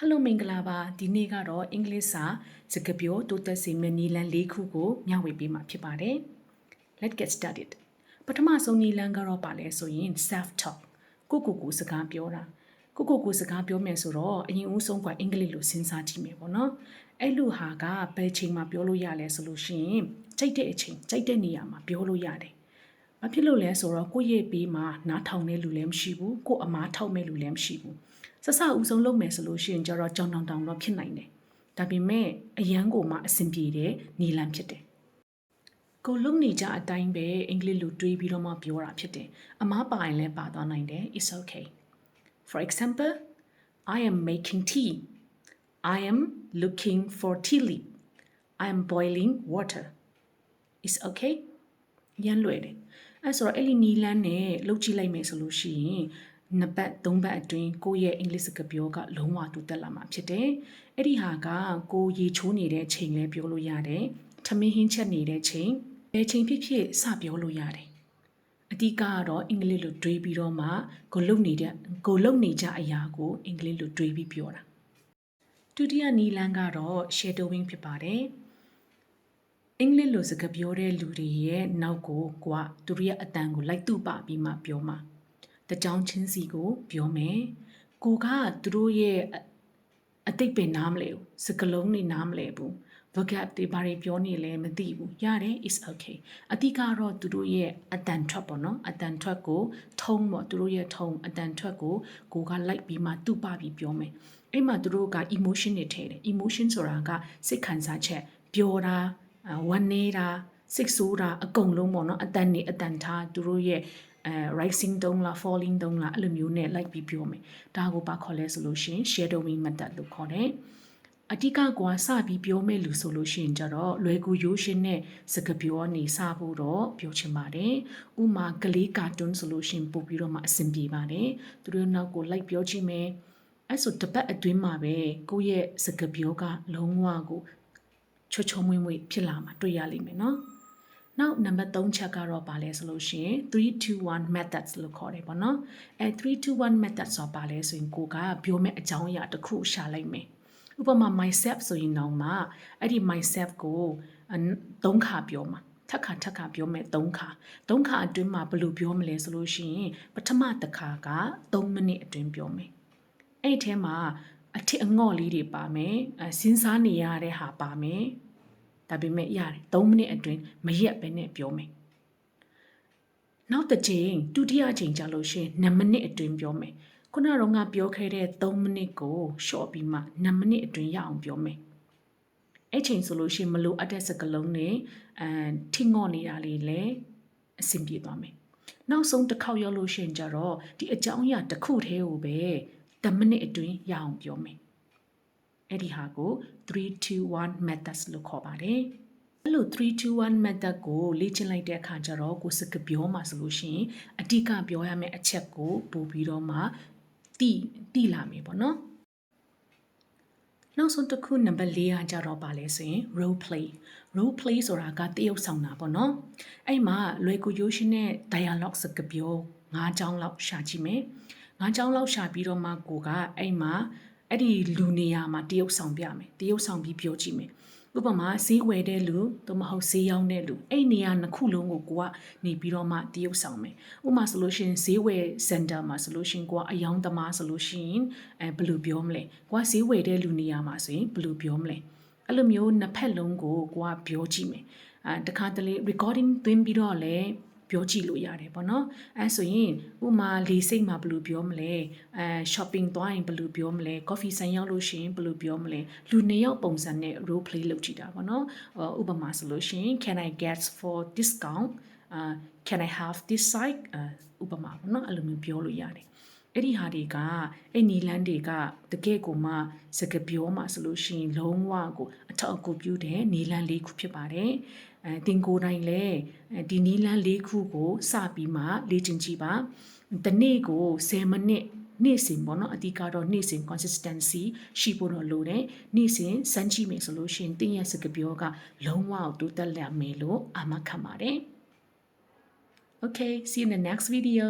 ဟယ်လိုမင်္ဂလာပါဒီနေ့ကတော့အင်္ဂလိပ်စာစကားပြောတိုးတက်စေမယ့်နည်းလမ်း၄ခုကိုမျှဝေပေးမှာဖြစ်ပါတယ် Let's get started ပထမဆုံးနည်းလမ်းကတော့ပါလဲဆိုရင် self talk ကိုကိုကိုစကားပြောတာကိုကိုကိုစကားပြောမယ်ဆိုတော့အရင်ဦးဆုံးကအင်္ဂလိပ်လိုစဉ်းစားကြည့်မယ်ပေါ့နော်အဲ့လိုဟာကဘယ်ချိန်မှာပြောလို့ရလဲဆိုလို့ရှိရင်ကြိုက်တဲ့အချိန်ကြိုက်တဲ့နေရာမှာပြောလို့ရတယ်။ဘာဖြစ်လို့လဲဆိုတော့ကိုယ့်ရဲ့ဘေးမှာနားထောင်တဲ့လူလည်းမရှိဘူးကိုယ်အမားထောက်မဲ့လူလည်းမရှိဘူး။ ဆက်ဆဦးဆုံးလုပ်မယ်ဆိုလို့ရှိရင်ကျတော့ကြောင်တောင်တောင်တော့ဖြစ်နိုင်တယ်။ဒါပေမဲ့အရန်ကိုမှအဆင်ပြေတဲ့နီလန်ဖြစ်တယ်။ကိုလုံနေကြအတိုင်းပဲအင်္ဂလိပ်လိုတွေးပြီးတော့မှပြောတာဖြစ်တယ်။အမားပါရင်လည်းပါသွားနိုင်တယ် it's okay for example i am making tea i am looking for tea leaf i am boiling water it's okay ရန်လွယ်တယ်အဲဆိုတော့အဲ့ဒီနီလန်းနဲ့လှုပ်ကြည့်လိုက်မယ်ဆိုလို့ရှိရင် နှစ်ပတ်သုံးပတ်အတွင်းကိုယ့်ရဲ့အင်္ဂလိပ်စကားပြောကလုံးဝတူတက်လာမှာဖြစ်တယ်။အဲ့ဒီဟာကကိုရေချိုးနေတဲ့ချိန်လဲပြောလို့ရတယ်။ထမင်းဟင်းချက်နေတဲ့ချိန်ဘယ်ချိန်ဖြစ်ဖြစ်စပြောလို့ရတယ်။အဓိကကတော့အင်္ဂလိပ်လိုတွေးပြီးတော့မှကိုလုံနေတဲ့ကိုလုံနေကြအရာကိုအင်္ဂလိပ်လိုတွေးပြီးပြောတာ။ဒုတိယနီလန်းကတော့ shadowing ဖြစ်ပါတယ်။အင်္ဂလိပ်လိုစကားပြောတဲ့လူတွေရဲ့နောက်ကိုကိုကသူတို့ရဲ့အတန်ကိုလိုက်တူပပြီးမှပြောမှာ တကြောင်ချင်းစီကို ပြောမယ်ကိုကသူတို့ရဲ့အတိတ်ပဲနားမလဲဘူးစကလုံးတွေနားမလဲဘူး vocab တွေဘာတွေပြောနေလဲမသိဘူးရတယ် is okay အတိကတော့သူတို့ရဲ့အတန်ထွက်ပေါ့နော်အတန်ထွက်ကို ထုံးပေါ့သူတို့ရဲ့ထုံးအတန်ထွက်ကိုကိုကလိုက်ပြီးမှတူပပြီးပြောမယ်အဲ့မှာသူတို့က emotion တွေထည့်တယ် emotion ဆိုတာကစိတ်ခံစားချက်ပြောတာဝမ်းနေတာစိတ်ဆိုးတာအကုန်လုံးပေါ့နော်အတန်နေအတန်ထားသူတို့ရဲ့ အဲ rising တုံးလား falling တုံးလားအဲ့လိုမျိုးနဲ့လိုက်ပြီးပြောမယ်ဒါကိုပါခေါ်လဲဆိုလို့ရှိရင် shadowing method လို့ခေါ်တယ်အတိကကွာစပြီးပြောမဲ့လူဆိုလို့ရှိရင်ကြတော့လွယ်ကူရိုးရှင်းတဲ့စကားပြောနေစဖို့တော့ပြောချင်ပါတယ်။ဥမာကလေးကာတွန်းဆိုလို့ရှိရင်ပို့ပြီးတော့မှအဆင်ပြေပါတယ်။သူတို့နောက်ကိုလိုက်ပြောကြည့်မယ်။အဲ့ဆိုတပတ်အတွင်းမှာပဲကိုယ့်ရဲ့စကားပြောကလုံးဝကိုချွတ်ချုံမွေ့မွေ့ဖြစ်လာမှာတွေ့ရလိမ့်မယ်နော်။ နောက်နံပါတ်3ချက်ကတော့ပါလဲဆိုလို့ရှိရင်321 methods လို့ခေါ်တယ်ပေါ့နော်။အဲ321 methods ဆိုပါလဲဆိုရင်ကိုကပြောမဲ့အကြောင်းအရာတစ်ခုရှာလိုက်မယ်။ဥပမာ myself ဆိုရင်တော့မှအဲ့ဒီ myself ကိုသုံးခါပြောမှာထက်ခါထက်ခါပြောမယ်၃ခါ၃ခါအတွင်းမှာဘယ်လိုပြောမလဲဆိုလို့ရှိရင်ပထမတစ်ခါက3မိနစ်အတွင်းပြောမယ်အဲ့ဒီထဲမှာအထစ်အငေါ့လေးတွေပါမယ်အစင်းစားနေရတဲ့ဟာပါမယ် ဒါပေမဲ့ရတယ်3မိနစ်အတွင်းမရက်ပဲနဲ့ပြောမယ်နောက်တစ်ချိန်ဒုတိယချိန်ကြာလို့ရှိရင်2မိနစ်အတွင်းပြောမယ်ခုနကတော့ငါပြောခဲ့တဲ့3မိနစ်ကိုရှော့ပြီးမှ2မိနစ်အတွင်းရအောင်ပြောမယ်အဲ့ချိန်ဆိုလို့ရှိရင်မလိုအပ်တဲ့စကားလုံးတွေအထင်ငေါ့နေတာလေးလည်းအဆင်ပြေသွားမယ်နောက်ဆုံးတစ်ခေါက်ရောက်လို့ရှိရင်ကြတော့ဒီအကြောင်းအရာတစ်ခုတည်းကိုပဲ10မိနစ်အတွင်းရအောင်ပြောမယ် အဲ့ဒီဟာကို321 methods လို့ခေါ်ပါတယ်အဲ့လို321 method ကိုလေ့ကျင့်လိုက်တဲ့အခါကျတော့ကိုစကပြောမှာဆိုလို့ရှိရင်အဓိကပြောရမယ့်အချက်ကိုပို့ပြီးတော့မှတိတိလာမယ်ပေါ့နော်နောက်ဆုံးတစ်ခုနံပါတ်၄ကကြတော့ပါလဲဆိုရင် role play role play ဆိုတာကတရုပ်ဆောင်တာပေါ့နော်အဲ့မှာလွယ်ကူရိုးရှင်းတဲ့ dialogue စကားပြော၅ချောင်းလောက်ရှာကြည့်မယ်ငါးချောင်းလောက်ရှာပြီးတော့မှကိုကအဲ့မှာ အဲ့ဒီလူနေရာမှာတရုပ်ဆောင်ပြမယ်တရုပ်ဆောင်ပြီးပြောကြည့်မယ်ဥပမာဈေးဝယ်တဲ့လူသို့မဟုတ်ဈေးရောင်းတဲ့လူအဲ့နေရာနှစ်ခုလုံးကိုကိုကနေပြီးတော့မှတရုပ်ဆောင်မယ်ဥပမာဆိုလို့ရှိရင်ဈေးဝယ်စင်တာမှာဆိုလို့ရှိရင်ကိုကအယောင်သမားဆိုလို့ရှိရင်အဲဘယ်လိုပြောမလဲကိုကဈေးဝယ်တဲ့လူနေရာမှာဆိုရင်ဘယ်လိုပြောမလဲအဲ့လိုမျိုးနှစ်ဖက်လုံးကိုကိုကပြောကြည့်မယ်အဲတခါတလေ recording သွင်းပြီးတော့လည်း ပြောကြည့်လို့ရတယ်ပေါ့နော်အဲဆိုရင်ဥမာလေစိတ်မှာဘယ်လိုပြောမလဲအဲ shopping သွားရင်ဘယ်လိုပြောမလဲ coffee ဆိုင်ရောက်လို့ရှိရင်ဘယ်လိုပြောမလဲလူနှစ်ယောက်ပုံစံနဲ့ role play လုပ်ကြည့်တာပေါ့နော်ဥပမာဆိုလို့ရှိရင် can i get for discount uh can i have this site ဥပမာပေါ့နော်အဲ့လိုမျိုးပြောလို့ရတယ်အဲ့ဒီဟာတွေကအဲ့နီလန်းတွေကတကယ့်ကိုမှစကပြောမှဆိုလို့ရှိရင်လုံးဝကိုအထောက်အကူပြုတဲ့နီလန်းလေးခုဖြစ်ပါတယ် အဲတင်ကိုယ်တိုင်လည်းဒီနီလန်းလေးခုကိုစပြီးမှလေ့ကျင့်ကြည့်ပါတနေ့ကို10မိနစ်နေ့စဉ်ပေါ့နော်အဓိကတော့နေ့စဉ် consistency ရှိဖို့တော့လိုတယ်နေ့စဉ်စမ်းကြည့်မယ်ဆိုလို့ရှိရင်တင်းရဲ့စကပြောကလုံးဝတိုးတက်လာမယ်လို့အာမခံပါတယ် Okay see you in the next video